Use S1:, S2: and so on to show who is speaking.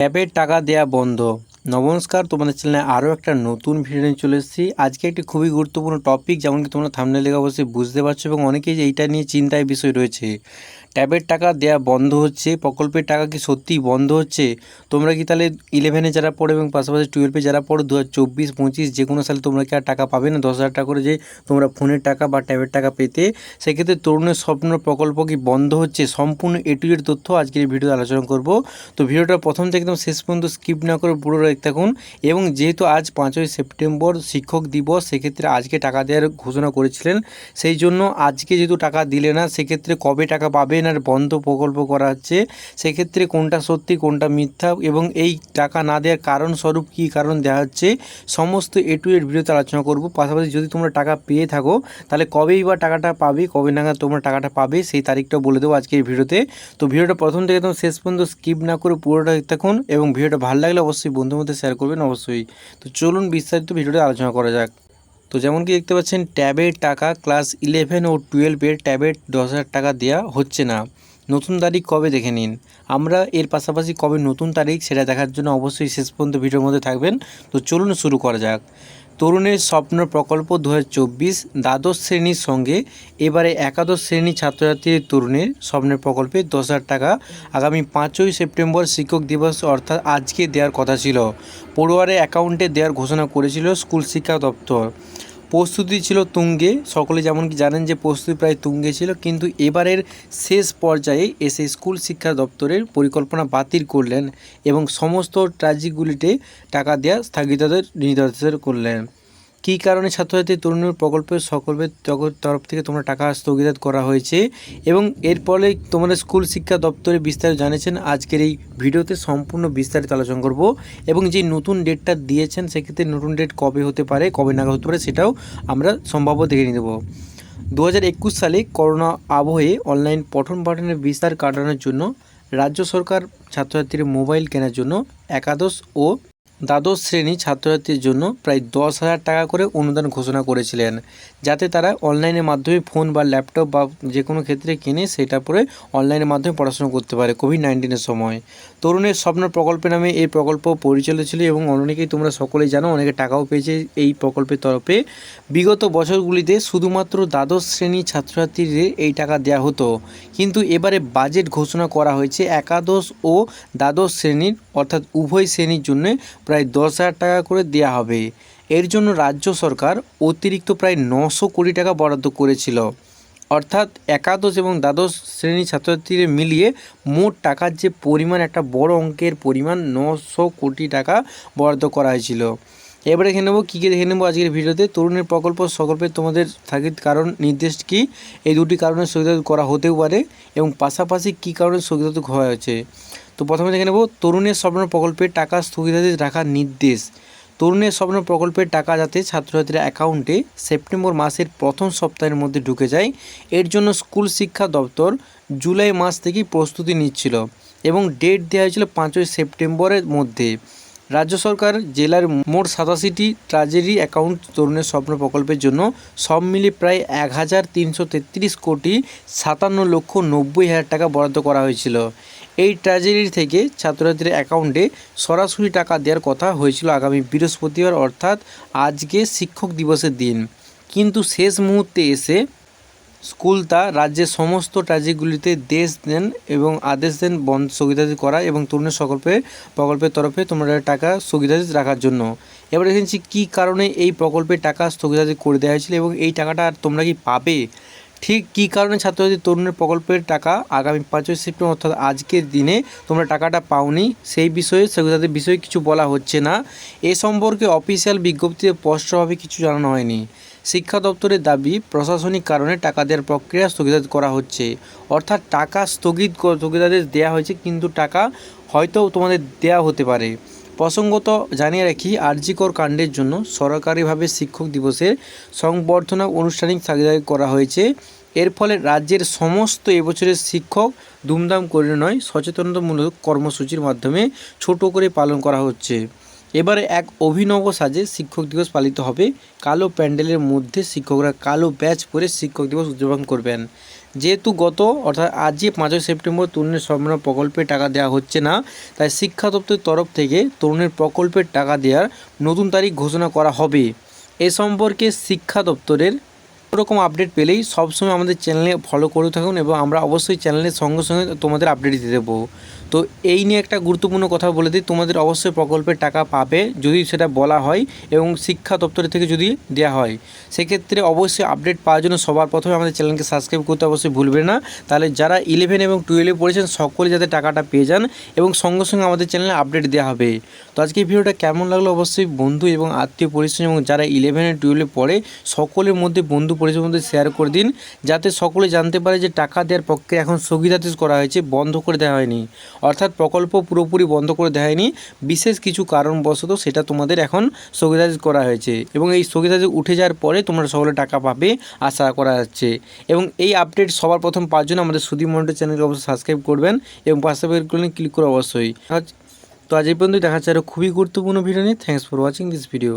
S1: ট্যাবের টাকা দেয়া বন্ধ। নমস্কার, তোমাদের চ্যানেলে আরও একটা নতুন ভিডিও নিয়ে চলে এসেছি। আজকে একটি খুবই গুরুত্বপূর্ণ টপিক যেমন কি তোমরা থামনে লেগে অবশ্যই বুঝতে পারছ এবং অনেকেই এইটা নিয়ে চিন্তায় বিষয় রয়েছে। ট্যাবের টাকা দেয়া বন্ধ হচ্ছে, প্রকল্পের টাকা কি সত্যিই বন্ধ হচ্ছে? তোমরা কি তাহলে ইলেভেনে যারা পড়ো এবং পাশাপাশি টুয়েলভে যারা পড়ো দু হাজার চব্বিশ, পঁচিশ যে কোনো সালে তোমরা কি আর টাকা পাবে না? দশ হাজার টাকা করে যে তোমরা ফোনের টাকা বা ট্যাবের টাকা পেতে, সেক্ষেত্রে তরুণের স্বপ্ন, প্রকল্প কি বন্ধ হচ্ছে? সম্পূর্ণ এ টু এর তথ্য আজকের ভিডিওতে আলোচনা করব। তো ভিডিওটা প্রথম থেকে একদম শেষ পর্যন্ত স্কিপ না করে পুরো দেখতে থাকুন। এবং যেহেতু আজ পাঁচই সেপ্টেম্বর শিক্ষক দিবস, সেক্ষেত্রে আজকে টাকা দেওয়ার ঘোষণা করেছিলেন। সেই জন্য আজকে যেহেতু টাকা দিলে না, সেক্ষেত্রে কবে টাকা পাবেন আর বন্ধ প্রকল্প করা হচ্ছে। সেক্ষেত্রে কোনটা সত্যি, কোনটা মিথ্যা এবং এই টাকা না দেওয়ার কারণ স্বরূপ কী কারণ দেওয়া হচ্ছে, সমস্ত এ টু এর ভিডিওতে আলোচনা করব। পাশাপাশি যদি তোমরা টাকা পেয়ে থাকো, তাহলে কবেই বা টাকাটা পাবে, কবে নাগাদ তোমরা টাকাটা পাবে, সেই তারিখটা বলে দেবো আজকের ভিডিওতে। তো ভিডিওটা প্রথম থেকে একদম শেষ পর্যন্ত স্কিপ না করে পুরোটা থাকুন এবং ভিডিওটা ভালো লাগলে অবশ্যই বন্ধুর মধ্যে শেয়ার করবেন অবশ্যই। তো চলুন বিস্তারিত ভিডিওটা আলোচনা করা যাক। তো যেমন কি দেখতে পাচ্ছেন, ট্যাবের টাকা ক্লাস ইলেভেন ও টুয়েলভের ট্যাবের দশ হাজার টাকা দেওয়া হচ্ছে না। নতুন তারিখ কবে দেখে নিন। আমরা এর পাশাপাশি কবে নতুন তারিখ সেটা দেখার জন্য অবশ্যই শেষ পর্যন্ত ভিডিওর মধ্যে থাকবেন। তো চলুন শুরু করা যাক। তরুণের স্বপ্ন প্রকল্প দু হাজার চব্বিশ দ্বাদশ শ্রেণির সঙ্গে এবারে একাদশ শ্রেণি ছাত্রছাত্রীর তরুণের স্বপ্নের প্রকল্পে দশ হাজার টাকা। আগামী পাঁচই সেপ্টেম্বর শিক্ষক দিবস অর্থাৎ আজকে দেওয়ার কথা ছিল। পড়ুয়ারে অ্যাকাউন্টে দেওয়ার ঘোষণা করেছিল স্কুল শিক্ষা দপ্তর। প্রস্তুতি ছিল তুঙ্গে। সকলে যেমন কি জানেন যে প্রস্তুতি প্রায় তুঙ্গে ছিল, কিন্তু এবারের শেষ পর্যায়ে এসে স্কুল শিক্ষা দপ্তরের পরিকল্পনা বাতিল করলেন এবং সমস্ত ট্রাজিকগুলিতে টাকা দেওয়া স্থগিতাদেশ নির্দেশ করলেন। কী কারণে ছাত্রছাত্রী তরুণীর প্রকল্পের সকলের তরফ থেকে তোমরা টাকা স্থগিত করা হয়েছে? এবং এর ফলে তোমাদের স্কুল শিক্ষা দপ্তরে বিস্তারিত জানিয়েছেন, আজকের এই ভিডিওতে সম্পূর্ণ বিস্তারিত আলোচনা করব। এবং যে নতুন ডেটটা দিয়েছেন, সেক্ষেত্রে নতুন ডেট কবে হতে পারে, কবে নাগাদ হতে পারে, সেটাও আমরা সম্ভাব্য দেখে নিয়ে দেবো দু হাজার একুশ সালে করোনা আবহে অনলাইন পঠন পাঠনের বিস্তার কাটানোর জন্য রাজ্য সরকার ছাত্রছাত্রীর মোবাইল কেনার জন্য একাদশ ও দ্বাদশ শ্রেণি ছাত্রছাত্রীর জন্য প্রায় দশ হাজার টাকা করে অনুদান ঘোষণা করেছিলেন, যাতে তারা অনলাইনের মাধ্যমে ফোন বা ল্যাপটপ বা যে কোনো ক্ষেত্রে কিনে সেটা পরে অনলাইনের মাধ্যমে পড়াশোনা করতে পারে কোভিড নাইন্টিনের সময়। তরুণের স্বপ্ন প্রকল্পে নামে এই প্রকল্প পরিচালিত ছিল এবং অনেকেই তোমরা সকলেই জানো, অনেকে টাকাও পেয়েছে এই প্রকল্পের তরফে। বিগত বছরগুলিতে শুধুমাত্র দ্বাদশ শ্রেণি ছাত্রছাত্রীদের এই টাকা দেওয়া হতো। কিন্তু এবারে বাজেট ঘোষণা করা হয়েছে একাদশ ও দ্বাদশ শ্রেণির অর্থাৎ উভয় শ্রেণির জন্য প্রায় দশ হাজার টাকা করে দেওয়া হবে। এর জন্য রাজ্য সরকার অতিরিক্ত প্রায় নশো কোটি টাকা বরাদ্দ করেছিল। অর্থাৎ একাদশ এবং দ্বাদশ শ্রেণির ছাত্রছাত্রীদের মিলিয়ে মোট টাকার যে পরিমাণ, একটা বড় অঙ্কের পরিমাণ নশো কোটি টাকা বরাদ্দ করা হয়েছিল। এবারে দেখে নেব কী কী দেখে নেব আজকের ভিডিওতে। তরুণের প্রকল্প সকল্পে তোমাদের স্থগিত কারণ নির্দেশ কি? এই দুটি কারণে স্থগিত করা হতেও পারে এবং পাশাপাশি কী কারণে স্থগিত হওয়া হয়েছে? তো প্রথমে দেখে নেব, তরুণের স্বপ্ন প্রকল্পের টাকা স্থগিতাদেশ রাখার নির্দেশ। তরুণের স্বপ্ন প্রকল্পের টাকা যাতে ছাত্রছাত্রীর অ্যাকাউন্টে সেপ্টেম্বর মাসের প্রথম সপ্তাহের মধ্যে ঢুকে যায়, এর জন্য স্কুল শিক্ষা দপ্তর জুলাই মাস থেকেই প্রস্তুতি নিচ্ছিল এবং ডেট দেওয়া হয়েছিল পাঁচই সেপ্টেম্বরের মধ্যে। রাজ্য সরকার জেলার মোট সাতাশিটি ট্রাজেরি অ্যাকাউন্ট তরুণের স্বপ্ন প্রকল্পের জন্য সব মিলিয়ে প্রায় এক হাজার তিনশো তেত্রিশ কোটি সাতান্ন লক্ষ নব্বই হাজার টাকা বরাদ্দ করা হয়েছিল। এই ট্রাজেরি থেকে ছাত্রছাত্রীর অ্যাকাউন্টে সরাসরি টাকা দেওয়ার কথা হয়েছিল আগামী বৃহস্পতিবার, অর্থাৎ আজকে শিক্ষক দিবসের দিন। কিন্তু শেষ মুহূর্তে এসে স্কুল তা রাজ্যের সমস্ত ট্রাজিকগুলিতে দেশ দেন এবং আদেশ দেন বন্ধ স্থগিতাদেশ করা এবং তরুণের সকল্পে, প্রকল্পের তরফে তোমরা টাকা স্থগিতাদেশ রাখার জন্য। এবার দেখেছি কী কারণে এই প্রকল্পের টাকা স্থগিতাদেশ করে দেওয়া হয়েছিল এবং এই টাকাটা আর তোমরা কি পাবে? ঠিক কী কারণে ছাত্রছাত্রী তরুণের প্রকল্পের টাকা আগামী পাঁচই সেপ্টেম্বর, অর্থাৎ আজকের দিনে তোমরা টাকাটা পাওনি? সেই বিষয়ে স্থগিতাদের বিষয়ে কিছু বলা হচ্ছে না। এ সম্পর্কে অফিসিয়াল বিজ্ঞপ্তিতে স্পষ্টভাবে কিছু জানানো হয়নি। শিক্ষা দপ্তরের দাবি, প্রশাসনিক কারণে টাকা দেওয়ার প্রক্রিয়া স্থগিত করা হচ্ছে। অর্থাৎ টাকা স্থগিত স্থগিতাদেশ দেওয়া হয়েছে, কিন্তু টাকা হয়তো তোমাদের দেওয়া হতে পারে। প্রসঙ্গত জানিয়ে রাখি, আরজিকর কাণ্ডের জন্য সরকারিভাবে শিক্ষক দিবসের সংবর্ধনা আনুষ্ঠানিক সাজাই করা হয়েছে। এর ফলে রাজ্যের সমস্ত এবছরের শিক্ষক দুমদাম করে নয়, সচেতনতামূলক কর্মসূচির মাধ্যমে ছোট করে পালন করা হচ্ছে। এবারে এক অভিনব সাজে শিক্ষক দিবস পালিত হবে। কালো প্যান্ডেলের মধ্যে শিক্ষকরা কালো ব্যাচ পরে শিক্ষক দিবস উদযাপন করবেন। যেহেতু গত, অর্থাৎ আজই পাঁচই সেপ্টেম্বর তরুণের সম্মান প্রকল্পে টাকা দেওয়া হচ্ছে না, তাই শিক্ষা দপ্তরের তরফ থেকে তরুণের প্রকল্পের টাকা দেওয়ার নতুন তারিখ ঘোষণা করা হবে। এ সম্পর্কে শিক্ষা দপ্তরের রকম আপডেট পেলেই সবসময় আমাদের চ্যানেলে ফলো করে থাকুন এবং আমরা অবশ্যই চ্যানেলের সঙ্গে সঙ্গে তোমাদের আপডেট দিয়ে দেবো। তো এই নিয়ে একটা গুরুত্বপূর্ণ কথা বলে দিই, তোমাদের অবশ্যই প্রকল্পের টাকা পাবে যদি সেটা বলা হয় এবং শিক্ষা দপ্তরের থেকে যদি দেওয়া হয়। সেক্ষেত্রে অবশ্যই আপডেট পাওয়ার জন্য সবার প্রথমে আমাদের চ্যানেলকে সাবস্ক্রাইব করতে অবশ্যই ভুলবে না। তাহলে যারা ইলেভেন এবং টুয়েলভে পড়েছেন, সকলে যাতে টাকাটা পেয়ে যান এবং সঙ্গে সঙ্গে আমাদের চ্যানেলে আপডেট দেওয়া হবে। তো আজকে ভিডিওটা কেমন লাগল অবশ্যই বন্ধু এবং আত্মীয় পরিশ্রম এবং যারা ইলেভেন টুয়েলভে পড়ে, সকলের মধ্যে বন্ধু পরিচয়ের মধ্যে শেয়ার করে দিন, যাতে সকলে জানতে পারে যে টাকা দেওয়ার পক্ষে এখন স্থগিতাদেশ করা হয়েছে, বন্ধ করে দেওয়া হয়নি। অর্থাৎ প্রকল্প পুরোপুরি বন্ধ করে দেওয়া হয়নি। বিশেষ কিছু কারণবশত সেটা তোমাদের এখন স্থগিতাদেশ করা হয়েছে এবং এই স্থগিতাদেশ উঠে যাওয়ার পরে তোমরা সকলে টাকা পাবে আশা করা যাচ্ছে। এবং এই আপডেট সবার প্রথম পাওয়ার জন্য আমাদের সুদীপ মন্ডল চ্যানেলকে অবশ্যই সাবস্ক্রাইব করবেন এবং পাশে ক্লিক করে অবশ্যই। তো আজ এই পর্যন্ত দেখা যাচ্ছে আরও খুবই গুরুত্বপূর্ণ ভিডিও নিয়ে। Thanks for watching this video